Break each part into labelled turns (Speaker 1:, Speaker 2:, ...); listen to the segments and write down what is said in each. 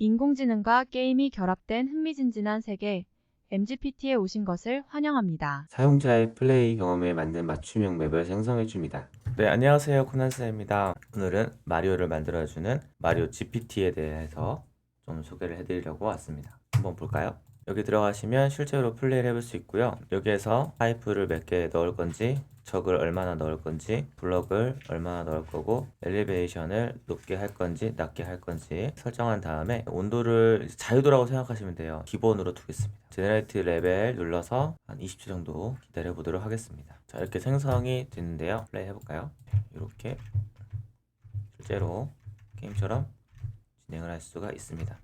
Speaker 1: 인공지능과 게임이 결합된 흥미진진한 세계 MGPT에 오신 것을 환영합니다.
Speaker 2: 사용자의 플레이 경험에 맞는 맞춤형 맵을 생성해 줍니다.
Speaker 3: 네, 안녕하세요. 코난쌤입니다. 오늘은 마리오를 만들어주는 마리오 GPT에 대해서 좀 소개를 해드리려고 왔습니다. 한번 볼까요? 여기 들어가시면 실제로 플레이를 해볼 수 있고요. 여기에서 파이프를 몇 개 넣을 건지, 적을 얼마나 넣을 건지, 블럭을 얼마나 넣을 거고, 엘리베이션을 높게 할 건지, 낮게 할 건지 설정한 다음에 온도를 자유도라고 생각하시면 돼요. 기본으로 두겠습니다. 제너레이트 레벨 눌러서 한 20초 정도 기다려 보도록 하겠습니다. 자, 이렇게 생성이 됐는데요. 플레이 해볼까요? 이렇게 실제로 게임처럼 진행을 할 수가 있습니다.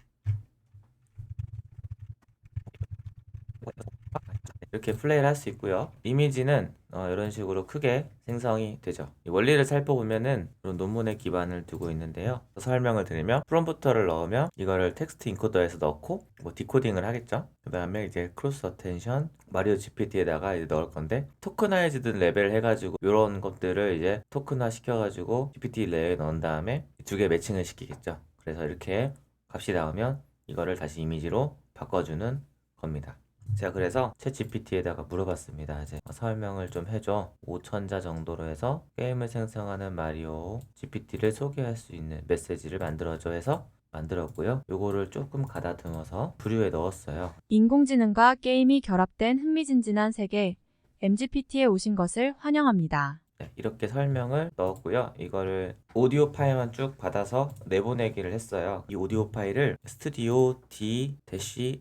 Speaker 3: 이렇게 플레이를 할 수 있고요. 이미지는 어, 이런 식으로 크게 생성이 되죠. 이 원리를 살펴보면은 이런 논문에 기반을 두고 있는데요. 설명을 드리면 프롬프터를 넣으면 이거를 텍스트 인코더에서 넣고 뭐 디코딩을 하겠죠. 그 다음에 이제 크로스 어텐션 마리오 GPT에다가 이제 넣을 건데 토크나이즈드 레벨 해가지고 이런 것들을 이제 토큰화 시켜가지고 GPT 레이에 넣은 다음에 두 개 매칭을 시키겠죠. 그래서 이렇게 값이 나오면 이거를 다시 이미지로 바꿔주는 겁니다. 제가 그래서 챗 GPT에다가 물어봤습니다. 이제 설명을 좀 해줘. 5천자 정도로 해서 게임을 생성하는 마리오 GPT를 소개할 수 있는 메시지를 만들어줘 해서 만들었고요. 요거를 조금 가다듬어서 부류에 넣었어요.
Speaker 1: 인공지능과 게임이 결합된 흥미진진한 세계 MGPT에 오신 것을 환영합니다.
Speaker 3: 네, 이렇게 설명을 넣었고요. 이거를 오디오 파일만 쭉 받아서 내보내기를 했어요. 이 오디오 파일을 studio d-io.com이라는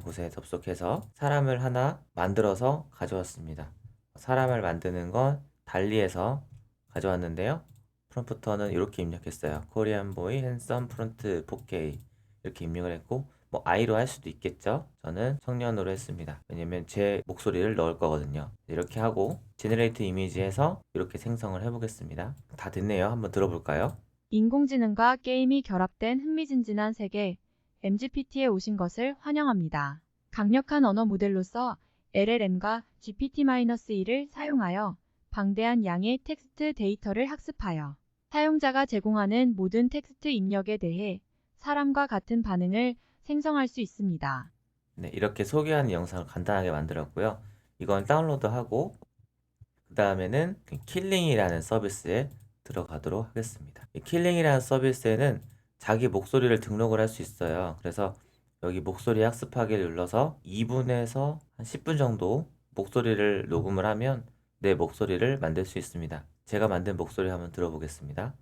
Speaker 3: 곳에 접속해서 사람을 하나 만들어서 가져왔습니다. 사람을 만드는 건 달리에서 가져왔는데요. 프롬프터는 이렇게 입력했어요. 코리안 보이 핸섬 프론트 4K 이렇게 입력을 했고 뭐 아이로 할 수도 있겠죠. 저는 청년으로 했습니다. 왜냐면 제 목소리를 넣을 거거든요. 이렇게 하고 제너레이트 이미지에서 이렇게 생성을 해보겠습니다. 다 됐네요. 한번 들어볼까요?
Speaker 1: 인공지능과 게임이 결합된 흥미진진한 세계 MGPT에 오신 것을 환영합니다. 강력한 언어 모델로서 LLM과 GPT-1을 사용하여 방대한 양의 텍스트 데이터를 학습하여 사용자가 제공하는 모든 텍스트 입력에 대해 사람과 같은 반응을 생성할 수 있습니다.
Speaker 3: 네, 이렇게 소개하는 영상을 간단하게 만들었고요. 이건 다운로드하고 그 다음에는 킬링이라는 서비스에 들어가도록 하겠습니다. 이 킬링이라는 서비스에는 자기 목소리를 등록을 할 수 있어요. 그래서 여기 목소리 학습하기를 눌러서 2분에서 한 10분 정도 목소리를 녹음을 하면 내 목소리를 만들 수 있습니다. 제가 만든 목소리 한번 들어보겠습니다.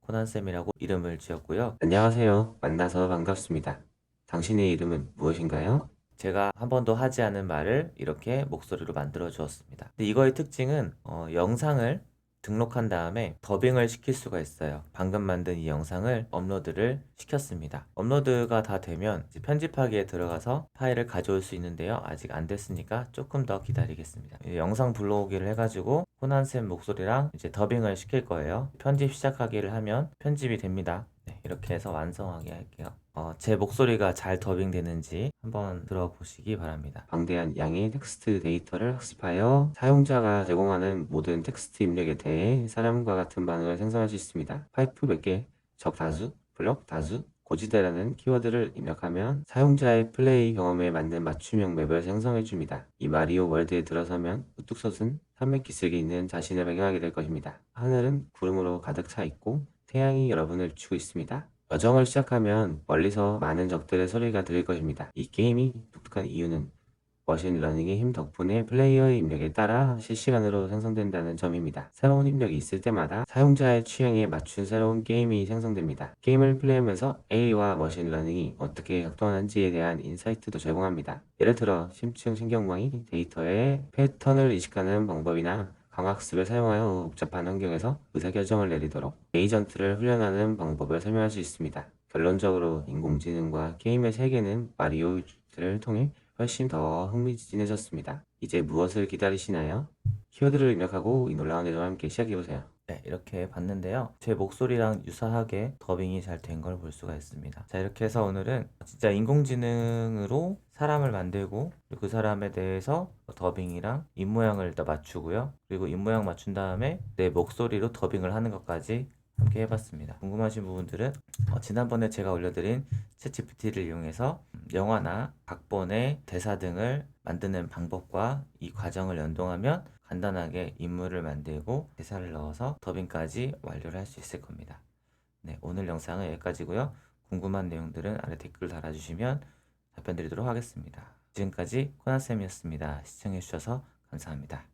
Speaker 3: 코난쌤이라고 이름을 지었고요.
Speaker 2: 안녕하세요. 만나서 반갑습니다. 당신의 이름은 무엇인가요?
Speaker 3: 제가 한 번도 하지 않은 말을 이렇게 목소리로 만들어 주었습니다. 근데 이거의 특징은 어, 영상을 등록한 다음에 더빙을 시킬 수가 있어요. 방금 만든 이 영상을 업로드를 시켰습니다. 업로드가 다 되면 편집하기에 들어가서 파일을 가져올 수 있는데요. 아직 안 됐으니까 조금 더 기다리겠습니다. 이 영상 불러오기를 해가지고 호난쌤 목소리랑 이제 더빙을 시킬 거예요. 편집 시작하기를 하면 편집이 됩니다. 네, 이렇게 해서 완성하게 할게요. 어, 제 목소리가 잘 더빙되는지 한번 들어보시기 바랍니다.
Speaker 2: 방대한 양의 텍스트 데이터를 학습하여 사용자가 제공하는 모든 텍스트 입력에 대해 사람과 같은 반응을 생성할 수 있습니다. 파이프 몇 개, 적 다수, 블럭 다수, 고지대라는 키워드를 입력하면 사용자의 플레이 경험에 맞는 맞춤형 맵을 생성해 줍니다. 이 마리오 월드에 들어서면 우뚝 솟은 산맥 기슭에 있는 자신을 발견하게 될 것입니다. 하늘은 구름으로 가득 차 있고 태양이 여러분을 비추고 있습니다. 여정을 시작하면 멀리서 많은 적들의 소리가 들릴 것입니다. 이 게임이 독특한 이유는 머신러닝의 힘 덕분에 플레이어의 입력에 따라 실시간으로 생성된다는 점입니다. 새로운 입력이 있을 때마다 사용자의 취향에 맞춘 새로운 게임이 생성됩니다. 게임을 플레이하면서 AI와 머신러닝이 어떻게 작동하는지에 대한 인사이트도 제공합니다. 예를 들어 심층 신경망이 데이터의 패턴을 이식하는 방법이나 강학습을 사용하여 복잡한 환경에서 의사결정을 내리도록 에이전트를 훈련하는 방법을 설명할 수 있습니다. 결론적으로 인공지능과 게임의 세계는 마리오를 통해 훨씬 더 흥미진해졌습니다. 이제 무엇을 기다리시나요? 키워드를 입력하고 이 놀라운 내용과 함께 시작해보세요.
Speaker 3: 네, 이렇게 봤는데요. 제 목소리랑 유사하게 더빙이 잘 된 걸 볼 수가 있습니다. 자, 이렇게 해서 오늘은 진짜 인공지능으로 사람을 만들고 그 사람에 대해서 더빙이랑 입모양을 일단 맞추고요. 그리고 입모양 맞춘 다음에 내 목소리로 더빙을 하는 것까지 함께 해봤습니다. 궁금하신 부분들은 어, 지난번에 제가 올려드린 챗GPT를 이용해서 음, 영화나 각본의 대사 등을 만드는 방법과 이 과정을 연동하면 간단하게 인물을 만들고 대사를 넣어서 더빙까지 완료를 할 수 있을 겁니다. 네, 오늘 영상은 여기까지고요. 궁금한 내용들은 아래 댓글 달아주시면 답변 드리도록 하겠습니다. 지금까지 코나쌤이었습니다. 시청해주셔서 감사합니다.